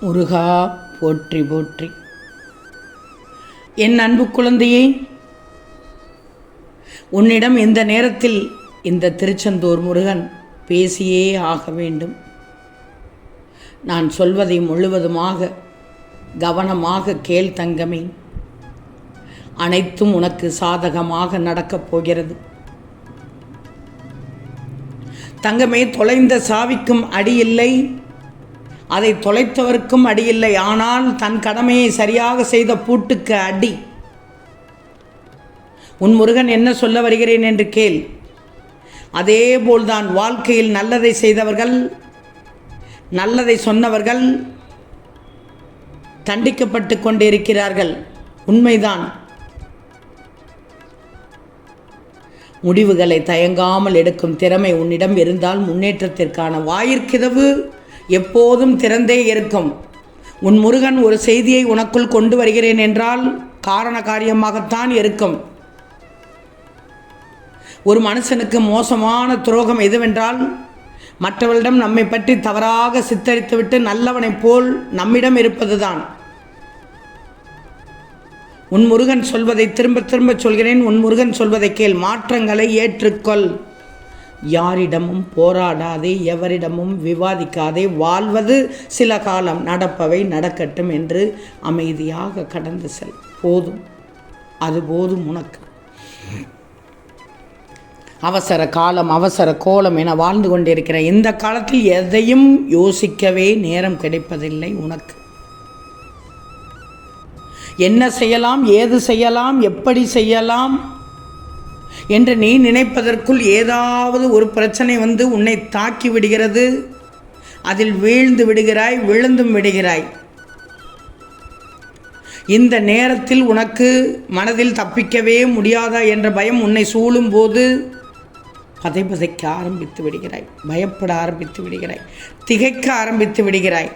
முருகா போற்றி போற்றி. என் அன்பு குழந்தையே உன்னிடம் இந்த நேரத்தில் இந்த திருச்செந்தூர் முருகன் பேசியே ஆக வேண்டும்? நான் சொல்வதை முழுவதுமாக கவனமாக கேள் தங்கமே. அனைத்தும் உனக்கு சாதகமாக நடக்கப் போகிறது. தங்கமே தொலைந்த சாவிக்கும் அடியில்லை. அதை தொலைத்தவர்க்கும் அடியில்லை. ஆனால் தன் கடமையை சரியாக செய்த பூட்டுக்கு அடி. உன் முருகன் என்ன சொல்ல வருகிறேன் என்று கேள். அதே போல்தான் வாழ்க்கையில் நல்லதை செய்தவர்கள் நல்லதை சொன்னவர்கள் தண்டிக்கப்பட்டு கொண்டிருக்கிறார்கள். உண்மைதான். முடிவுகளை தயங்காமல் எடுக்கும் திறமை உன்னிடம் இருந்தால் முன்னேற்றத்திற்கான வாயிற்கிதவு. எப்போதும் திறந்தே இருக்கும். உன் முருகன் ஒரு செய்தியை உனக்குள் கொண்டு வருகிறேன் என்றால் காரண காரியமாகத்தான் இருக்கும். ஒரு மனுஷனுக்கு மோசமான துரோகம் எதுவென்றால் மற்றவரிடம் நம்மை பற்றி தவறாக சித்தரித்துவிட்டு நல்லவனைப் போல் நம்மிடம் இருப்பதுதான். உன் முருகன் சொல்வதை திரும்ப திரும்ப சொல்கிறேன். உன் முருகன் சொல்வதை கேள். மாற்றங்களை ஏற்றுக்கொள். யாரிடமும் போராடாதே எவரிடமும் விவாதிக்காதே வாழ்வது சில காலம் நடப்பவை நடக்கட்டும் என்று அமைதியாக கடந்து செல். போதும். அது போதும் உனக்கு. அவசர காலம் அவசர கோலம் என வாழ்ந்து கொண்டிருக்கிற இந்த காலத்தில் எதையும் யோசிக்கவே நேரம் கிடைப்பதில்லை உனக்கு. என்ன செய்யலாம் ஏது செய்யலாம் எப்படி செய்யலாம் என்று நீ நினைப்பதற்குள் ஏதாவது ஒரு பிரச்சனை வந்து உன்னை தாக்கி விடுகிறது. அதில் வீழ்ந்து விடுகிறாய் விழுந்தும் விடுகிறாய். இந்த நேரத்தில் உனக்கு மனதில் தப்பிக்கவே முடியாதா என்ற பயம் உன்னை சூழும் போது பதைக்க ஆரம்பித்து விடுகிறாய் பயப்பட ஆரம்பித்து விடுகிறாய் திகைக்க ஆரம்பித்து விடுகிறாய்.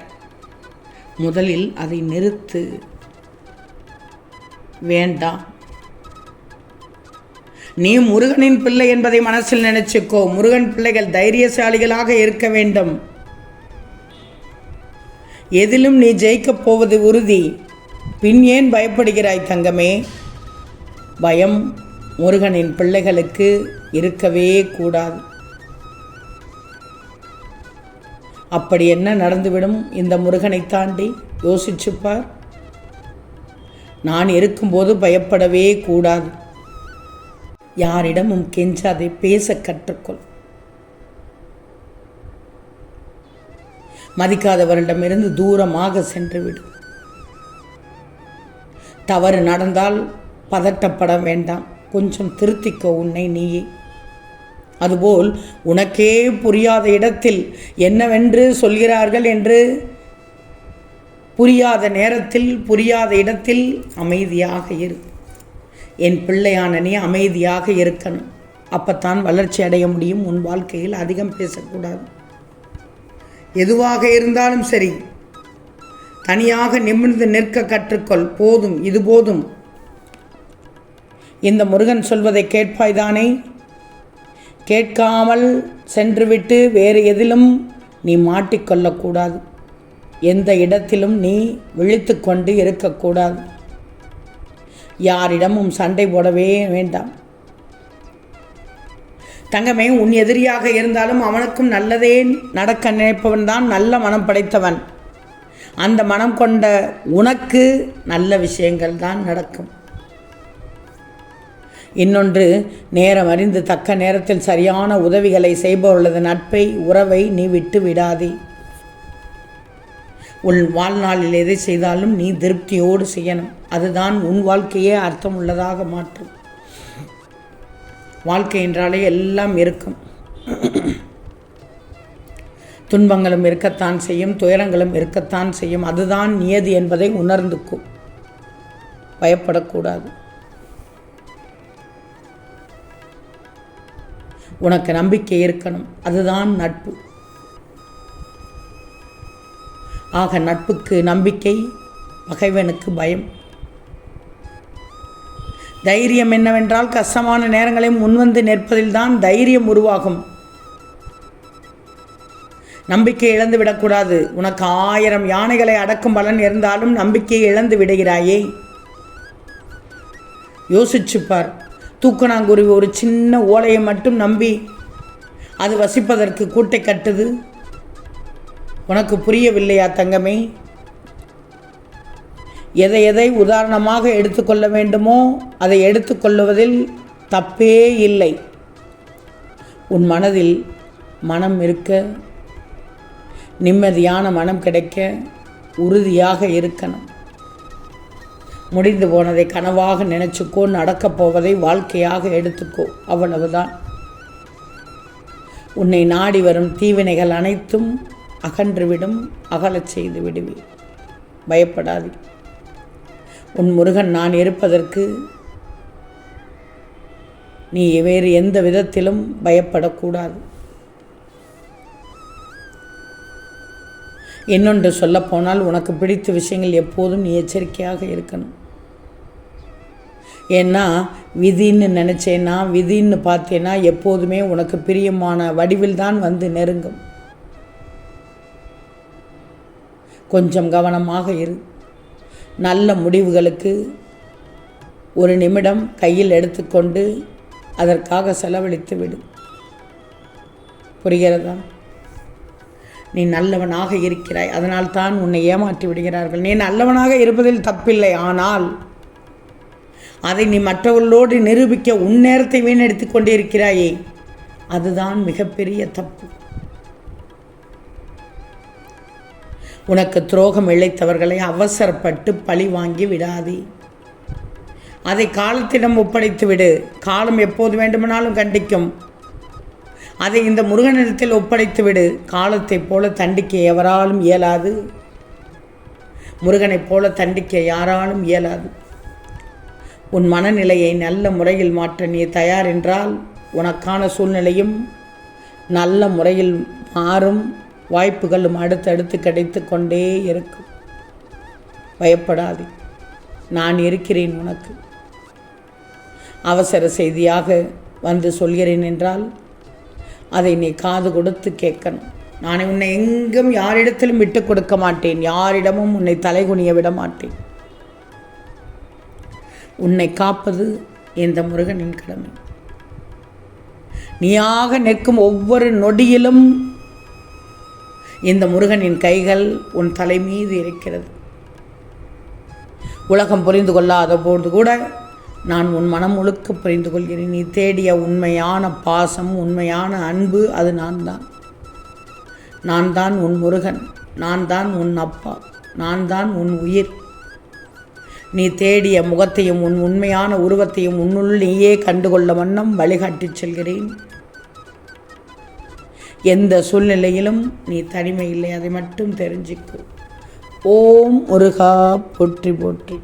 முதலில் அதை நிறுத்து. வேண்டாம். நீ முருகனின் பிள்ளை என்பதை மனசில் நினைச்சுக்கோ. முருகன் பிள்ளைகள் தைரியசாலிகளாக இருக்க வேண்டும். எதிலும் நீ ஜெயிக்கப் போவது உறுதி. பின் ஏன் பயப்படுகிறாய் தங்கமே? பயம் முருகனின் பிள்ளைகளுக்கு இருக்கவே கூடாது. அப்படி என்ன நடந்துவிடும்? இந்த முருகனை தாண்டி யோசிச்சுப்பார். நான் இருக்கும்போது பயப்படவே கூடாது. யாரிடமும் கெஞ்சாதே பேச கற்றுக்கொள். மதிக்காதவரிடமிருந்து தூரமாக சென்றுவிடும் தவறு நடந்தால் பதட்டப்பட வேண்டாம். கொஞ்சம் திருத்திக்கோ உன்னை நீயே. அதுபோல் உனக்கே புரியாத இடத்தில் என்னவென்று சொல்கிறார்கள் என்று? புரியாத நேரத்தில் புரியாத இடத்தில் அமைதியாக இருக்கும் என் பிள்ளையான நீ அமைதியாக இருக்கணும். அப்பத்தான் வளர்ச்சி அடைய முடியும். உன் வாழ்க்கையில் அதிகம் பேசக்கூடாது. எதுவாக இருந்தாலும் சரி. தனியாக நிமிர்ந்து நிற்க கற்றுக்கொள். போதும் இது போதும். இந்த முருகன் சொல்வதை கேட்பாய்தானே? கேட்காமல் சென்றுவிட்டு வேறு எதிலும் நீ மாட்டிக்கொள்ளக்கூடாது. எந்த இடத்திலும் நீ விழித்து கொண்டு இருக்கக்கூடாது. யாரிடமும் சண்டை போடவே வேண்டாம். தங்கமே உன் எதிரியாக இருந்தாலும் அவனுக்கும் நல்லதே நடக்க நினைப்பவன் தான் நல்ல மனம் படைத்தவன். அந்த மனம் கொண்ட உனக்கு நல்ல விஷயங்கள் தான் நடக்கும். இன்னொன்று நேரம் அறிந்து தக்க நேரத்தில் சரியான உதவிகளை செய்பவர்களது நட்பை உறவை நீ விட்டு விடாதே. உன் வாழ்நாளில் எதை செய்தாலும் நீ திருப்தியோடு செய்யணும். அதுதான் உன் வாழ்க்கையே அர்த்தம் உள்ளதாக மாற்றும். வாழ்க்கை என்றாலே எல்லாம் இருக்கும். துன்பங்களும் இருக்கத்தான் செய்யும் துயரங்களும் இருக்கத்தான் செய்யும். அதுதான் நியதி என்பதை உணர்ந்துக்கும். பயப்படக்கூடாது. உனக்கு நம்பிக்கை இருக்கணும். அதுதான் நட்பு. ஆக நட்புக்கு நம்பிக்கை பகைவனுக்கு பயம். தைரியம் என்னவென்றால் கஷ்டமான நேரங்களையும் முன்வந்து நிற்பதில்தான் தைரியம் உருவாகும். நம்பிக்கை இழந்து விடக்கூடாது. உனக்கு ஆயிரம் யானைகளை அடக்கும் பலன் இருந்தாலும் நம்பிக்கையை இழந்து விடுகிறாயே. யோசிச்சுப்பார். தூக்கணாங்குருவி ஒரு சின்ன ஓலையை மட்டும் நம்பி அது வசிப்பதற்கு கூட்டை கட்டுது. உனக்கு புரியவில்லையா தங்கமே? எதை எதை உதாரணமாக எடுத்துக்கொள்ள வேண்டுமோ அதை எடுத்துக்கொள்ளுவதில் தப்பே இல்லை. உன் மனதில் மனம் இருக்க நிம்மதியான மனம் கிடைக்க உறுதியாக இருக்கணும். முடிந்து போனதை கனவாக நினைச்சுக்கோ நடக்கப் போவதை வாழ்க்கையாக எடுத்துக்கோ அவ்வளவுதான். உன்னை நாடி வரும் தீவினைகள் அனைத்தும் அகன்றுவிடும் அகலச் செய்து விடுவி. பயப்படாது. உன் முருகன் நான் இருப்பதற்கு நீ வேறு எந்த விதத்திலும் பயப்படக்கூடாது. இன்னொன்று சொல்லப்போனால் உனக்கு பிடித்த விஷயங்கள் எப்போதும் நீ எச்சரிக்கையாக இருக்கணும். ஏன்னா விதின்னு நினச்சேன்னா விதின்னு பார்த்தேன்னா எப்போதுமே உனக்கு பிரியமான வடிவில் தான் வந்து நெருங்கும். கொஞ்சம் கவனமாக இரு. நல்ல முடிவுகளுக்கு ஒரு நிமிடம் கையில் எடுத்துக்கொண்டு அதற்காக செலவழித்து விடு. புரிகிறதா? நீ நல்லவனாக இருக்கிறாய். அதனால் தான் உன்னை ஏமாற்றி விடுகிறார்கள். நீ நல்லவனாக இருப்பதில் தப்பில்லை. ஆனால் அதை நீ மற்றவர்களோடு நிரூபிக்க உன் நேரத்தை வீணடித்து கொண்டிருக்கிறாயே. அதுதான் மிகப்பெரிய தப்பு. உனக்கு துரோகம் இழைத்தவர்களை அவசரப்பட்டு பழி வாங்கி விடாதே. அதை காலத்திடம் ஒப்படைத்து விடு. காலம் எப்போது வேண்டுமானாலும் கண்டிக்கும். அதை இந்த முருகனிடத்தில் ஒப்படைத்து விடு. காலத்தைப் போல தண்டிக்க எவராலும் இயலாது. முருகனைப் போல தண்டிக்க யாராலும் இயலாது. உன் மனநிலையை நல்ல முறையில் மாற்ற நீ தயார் என்றால் உனக்கான சூழ்நிலையும் நல்ல முறையில் மாறும். வாய்ப்புகளும் அடுத்தடுத்து கிடைத்து கொண்டே இருக்கும். பயப்படாதே. நான் இருக்கிறேன் உனக்கு. அவசர செய்தியாக வந்து சொல்கிறேன் என்றால் அதை நீ காது கொடுத்து கேட்கணும். நான் உன்னை எங்கும் யாரிடத்திலும் விட்டு கொடுக்க மாட்டேன். யாரிடமும் உன்னை தலைகுனிய விட மாட்டேன். உன்னை காப்பது இந்த முருகனின் கடமை. நீயாக நிற்கும் ஒவ்வொரு நொடியிலும் இந்த முருகனின் கைகள் உன் தலை மீது இருக்கிறது. உலகம் புரிந்து கொள்ளாத போது கூட நான் உன் மனம் முழுக்க புரிந்து கொள்கிறேன். நீ தேடிய உண்மையான பாசம் உண்மையான அன்பு அது நான் தான். நான் தான் உன் முருகன் நான் தான் உன் அப்பா நான் தான் உன் உயிர். நீ தேடிய முகத்தையும் உன் உண்மையான உருவத்தையும் உன்னுள் நீயே கண்டுகொள்ள வண்ணம் வழிகாட்டிச் செல்கிறேன். எந்த சூழ்நிலையிலும் நீ தனிமை இல்லை அதை மட்டும் தெரிஞ்சுக்கோ. ஓம் முருகா போற்றி போற்றி.